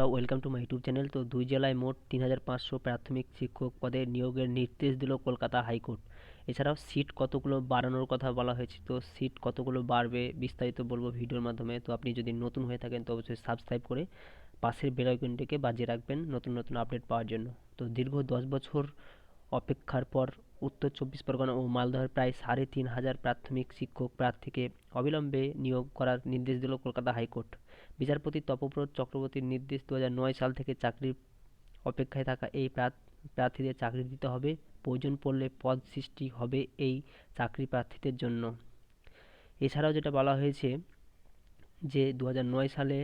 Welcome to my YouTube channel তো দুই জেলায় মোট তিন হাজার পাঁচশো প্রাথমিক শিক্ষক পদে নিয়োগের নির্দেশ দিল কলকাতা হাইকোর্ট। এছাড়াও সিট কতগুলো বাড়ানোর কথা বলা হয়েছে, তো সিট কতগুলো বাড়বে বিস্তারিত বলব ভিডিওর মাধ্যমে। তো আপনি যদি নতুন হয়ে থাকেন, তো অবশ্যই সাবস্ক্রাইব করে পাশের বেল আইকনটিকে বাজিয়ে রাখবেন নতুন নতুন আপডেট পাওয়ার জন্য। তো দীর্ঘ দশ বছর অপেক্ষার পর উত্তর চব্বিশ পরগনা ও মালদহের প্রায় সাড়ে তিন হাজার প্রাথমিক শিক্ষক প্রার্থীকে অবিলম্বে নিয়োগ করার নির্দেশ দিল কলকাতা হাইকোর্ট। বিচারপতি তপব্রত চক্রবর্তীর নির্দেশ দু সাল থেকে চাকরির অপেক্ষায় থাকা এই প্রার্থীদের চাকরি দিতে হবে। প্রয়োজন পড়লে পদ সৃষ্টি হবে এই চাকরি প্রার্থীদের জন্য। এছাড়াও যেটা বলা হয়েছে যে দু সালে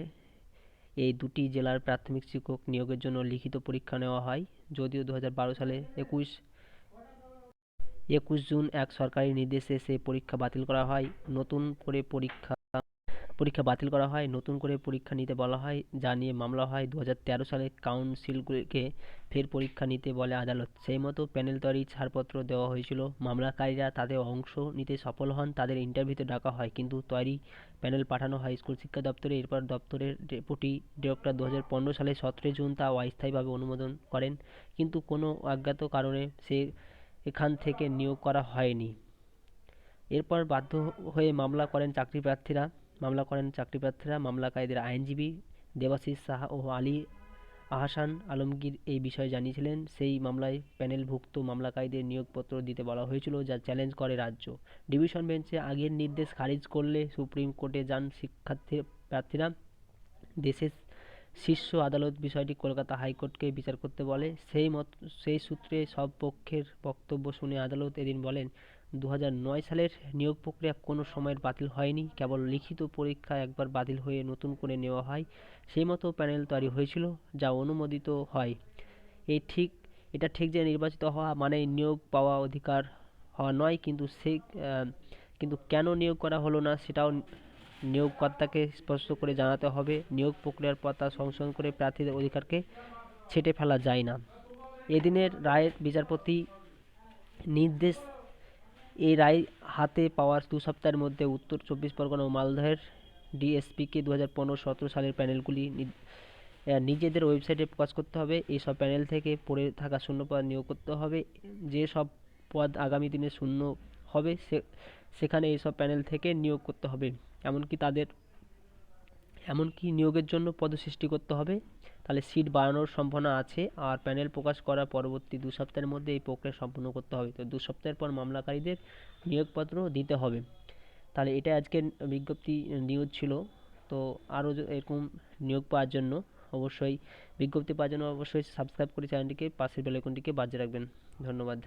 এই দুটি জেলার প্রাথমিক শিক্ষক নিয়োগের জন্য লিখিত পরীক্ষা নেওয়া হয়। যদিও দু হাজার বারো সালে একুশ একুশ জুন এক সরকারি নির্দেশে সে পরীক্ষা বাতিল করা হয়। নতুন করে পরীক্ষা পরীক্ষা বাতিল করা হয়, নতুন করে পরীক্ষা নিতে বলা হয়, যা নিয়ে মামলা হয়। দু হাজার তেরো সালে কাউন্সিলগুলিকে ফের পরীক্ষা নিতে বলে আদালত। সেই মতো প্যানেল তৈরি ছাড়পত্র দেওয়া হয়েছিল। মামলাকারীরা তাদের অংশ নিতে সফল হন, তাদের ইন্টারভিউতে ডাকা হয়। কিন্তু তৈরি প্যানেল পাঠানো হয় স্কুল শিক্ষা দপ্তরে। এরপর দপ্তরের ডেপুটি ডিরেক্টর দু হাজার পনেরো সালে সতেরোই জুন তা অস্থায়ীভাবে অনুমোদন করেন। কিন্তু কোনো অজ্ঞাত কারণে সে এখান থেকে নিয়োগ করা হয়নি। এরপর বাধ্য হয়ে মামলা করেন চাকরি প্রার্থীরা মামলা করেন চাকরিপ্রার্থীরা মামলা মামলাকারীদের আইনজীবী দেবাশিস সাহা ও আলী আহসান আলমগীর এই বিষয়ে জানিয়েছিলেন। সেই মামলায় প্যানেলভুক্ত মামলাকারীদের নিয়োগপত্র দিতে বলা হয়েছিল, যা চ্যালেঞ্জ করে রাজ্য। ডিভিশন বেঞ্চে আগের নির্দেশ খারিজ করলে সুপ্রিম কোর্টে যান শিক্ষার্থী প্রার্থীরা। দেশের শীর্ষ আদালত বিষয়টি কলকাতা হাইকোর্টকে বিচার করতে বলে। সেই মত, সেই সূত্রে সব পক্ষের বক্তব্য শুনে আদালত এদিন বলেন দু হাজার নয় সালের নিয়োগ প্রক্রিয়া কোনো সময়ের বাতিল হয়নি। কেবল লিখিত পরীক্ষা একবার বাতিল হয়ে নতুন করে নেওয়া হয়। সেই মতো প্যানেল তৈরি হয়েছিল, যা অনুমোদিত হয়। এই ঠিক, এটা ঠিক যে নির্বাচিত হওয়া মানে নিয়োগ পাওয়া অধিকার হওয়া নয়, কিন্তু সে কিন্তু কেন নিয়োগ করা হলো না সেটাও নিয়োগকর্তাকে স্পষ্ট করে জানাতে হবে, নিয়োগ প্রক্রিয়ার পর তা সংশোধন করে প্রার্থীদের অধিকারকে ছেটে ফেলা যায় না। এদিনের রায়ের বিচারপতি নির্দেশ এই রায় হাতে পাওয়ার দু সপ্তাহের মধ্যে উত্তর চব্বিশ পরগনা ও মালদহের ডিএসপিকে দু হাজার পনেরো সতেরো সালের প্যানেলগুলি নিজেদের ওয়েবসাইটে প্রকাশ করতে হবে। এই সব প্যানেল থেকে পড়ে থাকা শূন্য পদ নিয়োগ করতে হবে। যে সব পদ আগামী দিনে শূন্য হবে, সে, সেখানে এইসব প্যানেল থেকে নিয়োগ করতে হবে। এমনকি তাদের, এমনকি নিয়োগের জন্য পদ সৃষ্টি করতে হবে। তাহলে সিট বাড়ানোর সম্ভাবনা আছে আর প্যানেল প্রকাশ করার পরবর্তী দু সপ্তাহের মধ্যে এই প্রক্রিয়া সম্পূর্ণ করতে হবে। তো দু সপ্তাহের পর মামলাকারীদের নিয়োগপত্র দিতে হবে। তাহলে এটা আজকের বিজ্ঞপ্তি নিউজ ছিল। তো আরও এরকম নিয়োগ পাওয়ার জন্য অবশ্যই, বিজ্ঞপ্তি পাওয়ার জন্য অবশ্যই সাবস্ক্রাইব করে চ্যানেলটিকে পাশের বেলাইকনটিকে বাজিয়ে রাখবেন। ধন্যবাদ।